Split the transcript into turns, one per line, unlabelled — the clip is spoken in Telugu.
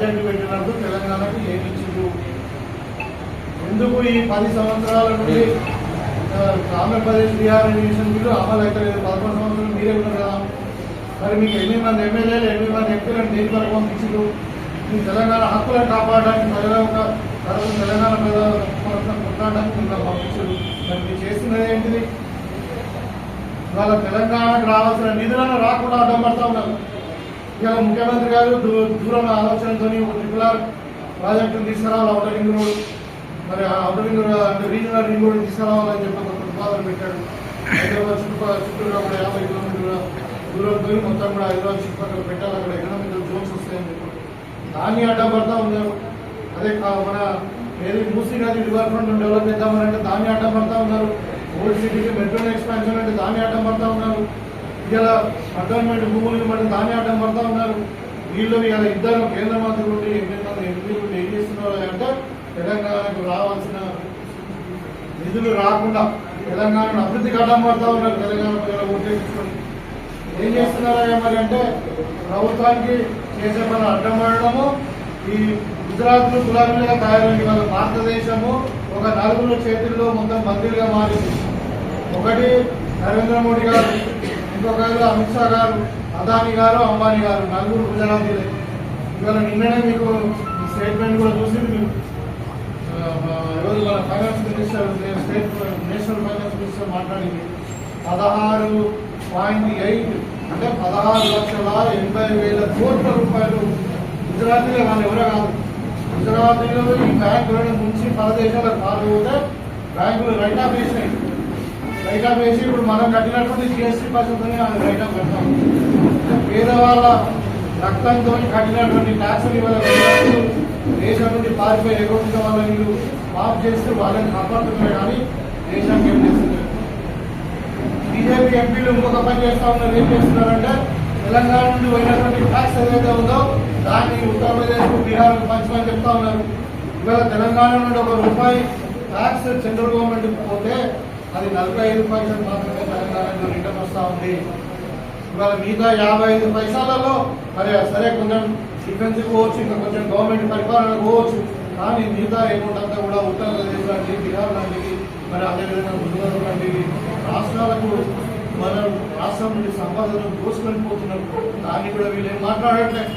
బడ్జెట్ పెట్టినప్పుడు తెలంగాణకు ఏమి ఎందుకు ఈ పది సంవత్సరాల నుండి ఆ, ఆంధ్రప్రదేశ్ రీఆర్గనైజేషన్ బిల్లు అమలు అయితే పదకొండు సంవత్సరాలు మీరే ఉన్నారు కదా. మరి మీకు ఎనిమిది మంది ఎమ్మెల్యేలు ఎనిమిది మంది ఎంపీలను దేని వరకు పంపించారు మీ తెలంగాణ హక్కులను కాపాడడానికి ప్రజల యొక్క తెలంగాణ ప్రజల కొట్లాడడానికి మిమ్మల్ని పంపించారు మరి మీరు చేస్తున్నది ఏంటిది? ఇవాళ తెలంగాణకు రావాల్సిన నిధులను రాకుండా అడ్డం పడతా ఉన్నారు. ఇవాళ ముఖ్యమంత్రి గారు దూరం ఆలోచనతో ఒక ట్రిపుల్ ఆర్ ప్రాజెక్టును తీసుకురావాలి? అవుటర్ రింగ్ రోడ్ మరి ఆ అవుటర్ రింగ్ రోడ్ అంటే రీజనల్ రింగ్ రోడ్ తీసుకురావాలని చెప్పి ఒక ప్రతిపాదన పెట్టాడు. హైదరాబాద్ చుట్టుపక్కల చుట్టూరా కూడా యాభై కిలోమీటర్ల దూరంతో మొత్తం కూడా హైదరాబాద్ చుట్టుపక్కల పెట్టాలి. అక్కడ ఎకనామికల్ జోన్స్ వస్తాయని చెప్పి దాన్ని అడ్డం పడతా ఉన్నారు. అదే మన ఏది మూసీ నది రివర్ ఫ్రంట్ డెవలప్ చేద్దామని అంటే దాన్ని అడ్డం పడతా ఉన్నారు ఓల్డ్ సిటీకి మెట్రో ఎక్స్పాన్షన్ అంటే దాన్ని అడ్డం పడతా ఉన్నారు. ఇలా అడ్వాన్మెంట్ భూములు మనం దాని అడ్డం పడతా ఉన్నారు. వీళ్ళు ఇలా ఇద్దరు కేంద్ర మంత్రులు ఉండి ఎంపీలు ఏం చేస్తున్నారు అంటే తెలంగాణకు రావాల్సిన నిధులు రాకుండా తెలంగాణను అభివృద్ధికి అడ్డం పడతా ఉన్నారు తెలంగాణ ప్రజలు ఉద్దేశించుకొని. ఏం చేస్తున్నారా మరి అంటే ప్రభుత్వానికి చేసే పని అడ్డం పడడము ఈ గుజరాత్లో గులాబీలుగా తయారైంది వాళ్ళ భారతదేశము ఒక నలుగురు చేతుల్లో మొత్తం మంత్రులుగా మారింది. ఒకటి నరేంద్ర మోడీ గారు ఇంకొకరు అమిత్ షా గారు అదాని గారు అంబానీ గారు నలుగురు గుజరాతీలే ఇవాళ నిన్ననే మీకు స్టేట్మెంట్ కూడా చూసి మీరు ఈరోజు మన finance minister state national finance minister మాట్లాడింది. పదహారు పాయింట్ ఎయిట్ అంటే పదహారు లక్షల ఎనభై వేల కోట్ల రూపాయలు గుజరాతీలో వాళ్ళు ఎవరో కాదు. గుజరాతీలో ఈ బ్యాంకులను ముంచి పరదేశాలకు పాల్గొతే బ్యాంకులు రైట్ ఆఫ్ చేసినాయి రైట్ వేసి ఇప్పుడు మనం కట్టినటువంటి జిఎస్టీ పద్ధతిని ఆయన రైట్ ఆఫ్ పేదవాళ్ళ రక్తంతో కట్టినటువంటి ట్యాక్స్ ఇవాళ గుజరాతీలు పారిపోయి ఎగొట్టిన వాళ్ళ వీళ్ళు మాఫ్ చేస్తూ వాళ్ళని కాపాడుతున్నారు కానీ దేశానికి ఏం చేస్తున్నారు? బీజేపీ ఎంపీలు ఇంకొక పని చేస్తా ఉన్నారు. ఏం చేస్తున్నారంటే తెలంగాణ నుండి పోయినటువంటి ట్యాక్స్ ఏదైతే ఉందో దాన్ని ఉత్తరప్రదేశ్ బీహార్ పంచమని చెప్తా ఉన్నారు. ఇవాళ తెలంగాణ నుండి ఒక రూపాయి ట్యాక్స్ సెంట్రల్ గవర్నమెంట్ పోతే అది నలభై ఐదు పైసలు మాత్రమే తెలంగాణలో రిటర్న్ వస్తా ఉంది. ఇవాళ మిగతా యాభై ఐదు పైసలలో మరి సరే కొంచెం డిఫెన్స్ పోవచ్చు ఇంకా కొంచెం గవర్నమెంట్ పరిపాలన పోవచ్చు. కానీ మిగతా అమౌంట్ అంతా కూడా ఉత్తరప్రదేశ్ లాంటివి బీహార్ లాంటివి మరి అదేవిధంగా గుజరాత్ లాంటివి రాష్ట్రాలకు మనం రాష్ట్రం నుండి సంపాదన దోసుకొని పోతున్నారు దాన్ని కూడా వీళ్ళు మాట్లాడట్లేదు